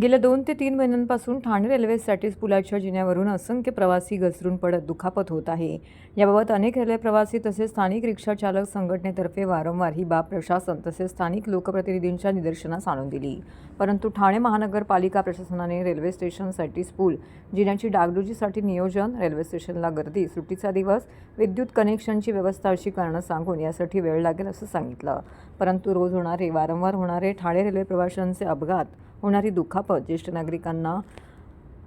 गेल्या दोन ते तीन महिन्यांपासून ठाणे रेल्वेसाठी पुलाच्या जिन्यावरून असंख्य प्रवासी घसरून पडत दुखापत होत आहे. याबाबत अनेक रेल्वे प्रवासी तसेच स्थानिक रिक्षा चालक संघटनेतर्फे वारंवार ही बाब प्रशासन तसेच स्थानिक लोकप्रतिनिधींच्या निदर्शनास आणून दिली. परंतु ठाणे महानगरपालिका प्रशासनाने रेल्वे स्टेशनसाठीच पूल जिन्याची डागडुजीसाठी नियोजन रेल्वे स्टेशनला गर्दी सुट्टीचा दिवस विद्युत कनेक्शनची व्यवस्था अशी कारणं सांगून यासाठी वेळ लागेल असं सांगितलं. परंतु रोज होणारे वारंवार होणारे ठाणे रेल्वे प्रवाशांचे अपघात होणारी दुखापत ज्येष्ठ नागरिकांना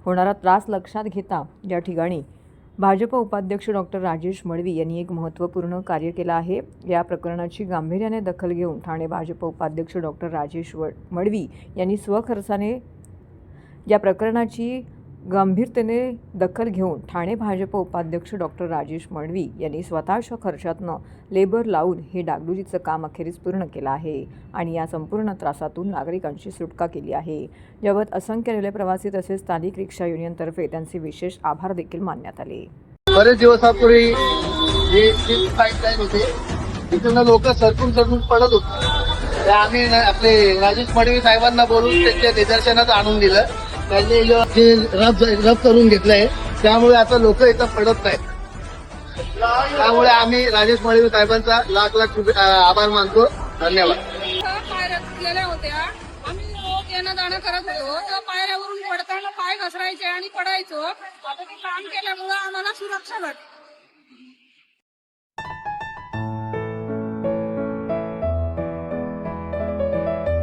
होणारा त्रास लक्षात घेता या ठिकाणी भाजप उपाध्यक्ष डॉक्टर राजेश मडवी यांनी एक महत्त्वपूर्ण कार्य केलं आहे. या प्रकरणाची गांभीर्याने दखल घेऊन ठाणे भाजप उपाध्यक्ष डॉक्टर राजेश व मडवी यांनी स्वखर्चाने या प्रकरणाची गंभीरतेने दखल घेऊन ठाणे भाजप उपाध्यक्ष डॉक्टर राजेश मडवी यांनी स्वतःच्या खर्चातनं लेबर लावून हे डागडुजीचं काम अखेरीस पूर्ण केलं आहे आणि या संपूर्ण त्रासातून नागरिकांची सुटका केली आहे. याबाबत असंख्य रेल्वे प्रवासी तसेच स्थानिक रिक्षा युनियनतर्फे त्यांचे विशेष आभार देखील मानण्यात आले. बरेच दिवसापूर्वी जे होते तिथून लोक सरकून सरकून पडत होते. आम्ही आपले राजेश मडवी साहेबांना बोलून त्यांच्या निदर्शनात आणून दिलं. त्यांनी जे रब रब करून घेतलंय त्यामुळे आता लोक इथं पडत नाहीत. त्यामुळे आम्ही राजेश मडवी साहेबांचा लाख लाख आभार मानतो. धन्यवाद. होत्या. आम्ही येणं जाणं करत होतो. तर पायऱ्यावरून पडताना पाय घसरायचे आणि पडायचो. आता ते काम केल्यामुळं आम्हाला सुरक्षा भेट